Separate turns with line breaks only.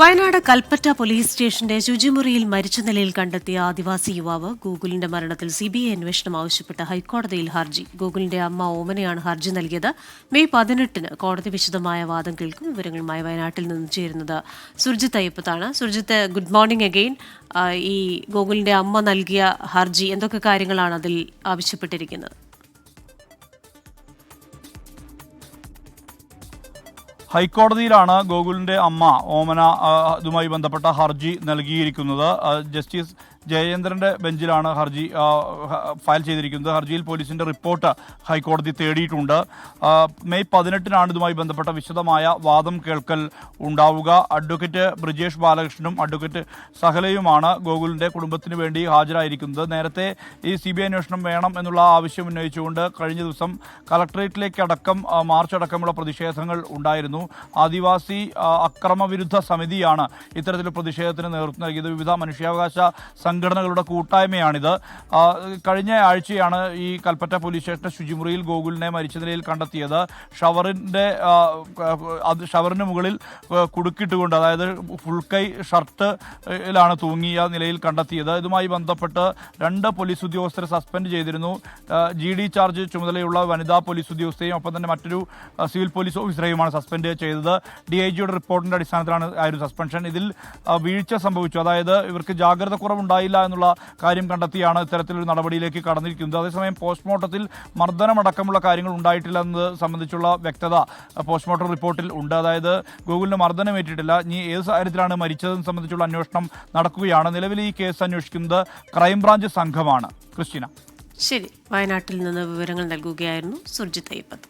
Wayanad Kalpetta police സ്റ്റേഷന്റെ ശുചിമുറിയിൽ മരിച്ച നിലയിൽ കണ്ടെത്തിയ ആദിവാസി യുവാവ് ഗൂഗിളിന്റെ മരണത്തിൽ സിബിഐ അന്വേഷണം ആവശ്യപ്പെട്ട ഹൈക്കോടതിയിൽ ഹർജി. ഗൂഗിളിന്റെ അമ്മ ഓമനയാണ് ഹർജി നൽകിയത്. മെയ് പതിനെട്ടിന് കോടതി വിശദമായ വാദം കേൾക്കും വിവരങ്ങളുമായി വയനാട്ടിൽ നിന്ന് ചേരുന്നത് സുർജിത്ത് അയ്യപ്പത്താണ്. സുർജിത്ത് ഗുഡ് മോർണിംഗ് അഗെയിൻ ഈ ഗൂഗിളിന്റെ അമ്മ നൽകിയ ഹർജി എന്തൊക്കെ കാര്യങ്ങളാണ് അതിൽ ആവശ്യപ്പെട്ടിരിക്കുന്നത്?
ഹൈക്കോടതിയിലാണ് ഗോകുലിന്റെ അമ്മ ഓമന ഇതുമായി ബന്ധപ്പെട്ട ഹർജി നൽകിയിരിക്കുന്നത്. ജസ്റ്റിസ് ജയേന്ദ്രന്റെ ബെഞ്ചിലാണ് ഹർജി ഫയൽ ചെയ്തിരിക്കുന്നത്. ഹർജിയിൽ പോലീസിന്റെ റിപ്പോർട്ട് ഹൈക്കോടതി തേടിയിട്ടുണ്ട്. മെയ് പതിനെട്ടിനാണ് ഇതുമായി ബന്ധപ്പെട്ട വിശദമായ വാദം കേൾക്കൽ ഉണ്ടാവുക. അഡ്വക്കേറ്റ് ബ്രിജേഷ് ബാലകൃഷ്ണനും അഡ്വക്കേറ്റ് സഹലയുമാണ് ഗോകുലിന്റെ കുടുംബത്തിന് വേണ്ടി ഹാജരായിരിക്കുന്നത്. നേരത്തെ ഈ സി ബി ഐ അന്വേഷണം വേണം എന്നുള്ള ആവശ്യം ഉന്നയിച്ചുകൊണ്ട് കഴിഞ്ഞ ദിവസം കളക്ടറേറ്റിലേക്ക് അടക്കം മാർച്ച് അടക്കമുള്ള പ്രതിഷേധങ്ങൾ ഉണ്ടായിരുന്നു. ആദിവാസി അക്രമവിരുദ്ധ സമിതിയാണ് ഇത്തരത്തിലുള്ള പ്രതിഷേധത്തിന് നേതൃത്വം നൽകിയത്. വിവിധ മനുഷ്യാവകാശ സംഘടനകളുടെ കൂട്ടായ്മയാണിത്. കഴിഞ്ഞ ആഴ്ചയാണ് ഈ കൽപ്പറ്റ പോലീസ് സ്റ്റേഷന്റെ ശുചിമുറിയിൽ ഗോകുലിനെ മരിച്ച നിലയിൽ കണ്ടെത്തിയത്. ഷവറിന്റെ ഷവറിന് മുകളിൽ കുടുക്കിട്ടുകൊണ്ട് അതായത് ഫുൾ കൈ ഷർട്ടിലാണ് തൂങ്ങിയ നിലയിൽ കണ്ടെത്തിയത്. ഇതുമായി ബന്ധപ്പെട്ട് രണ്ട് പോലീസ് ഉദ്യോഗസ്ഥരെ സസ്പെൻഡ് ചെയ്തിരുന്നു. ജി ഡി ചാർജ് ചുമതലയുള്ള വനിതാ പോലീസ് ഉദ്യോഗസ്ഥയും ഒപ്പം തന്നെ മറ്റൊരു സിവിൽ പോലീസ് ഓഫീസറെയുമാണ് സസ്പെൻഡ് ചെയ്തത്. ഡി ഐ ജിയുടെ റിപ്പോർട്ടിന്റെ അടിസ്ഥാനത്തിലാണ് ആയിരുന്നു സസ്പെൻഷൻ. ഇതിൽ വീഴ്ച സംഭവിച്ചു. അതായത് ഇവർക്ക് ജാഗ്രത കുറവുണ്ടായില്ല എന്നുള്ള കാര്യം കണ്ടെത്തിയാണ് ഇത്തരത്തിലൊരു നടപടിയിലേക്ക് കടന്നിരിക്കുന്നത്. അതേസമയം പോസ്റ്റ്മോർട്ടത്തിൽ മർദ്ദനമടക്കമുള്ള കാര്യങ്ങൾ ഉണ്ടായിട്ടില്ല എന്നത് സംബന്ധിച്ചുള്ള വ്യക്തത പോസ്റ്റ്മോർട്ടം റിപ്പോർട്ടിൽ ഉണ്ട്. അതായത് ഗൂഗിളിന് മർദ്ദനമേറ്റിട്ടില്ല. ഇനി ഏത് സാഹചര്യത്തിലാണ് മരിച്ചതെന്ന് സംബന്ധിച്ചുള്ള അന്വേഷണം നടക്കുകയാണ്. നിലവിൽ ഈ കേസ് അന്വേഷിക്കുന്നത് ക്രൈംബ്രാഞ്ച് സംഘമാണ്. ക്രിസ്റ്റീന.
ശരി. വയനാട്ടിൽ നിന്ന് വിവരങ്ങൾ നൽകുകയായിരുന്നു സുർജിത്ത് അയ്യപ്പത്ത്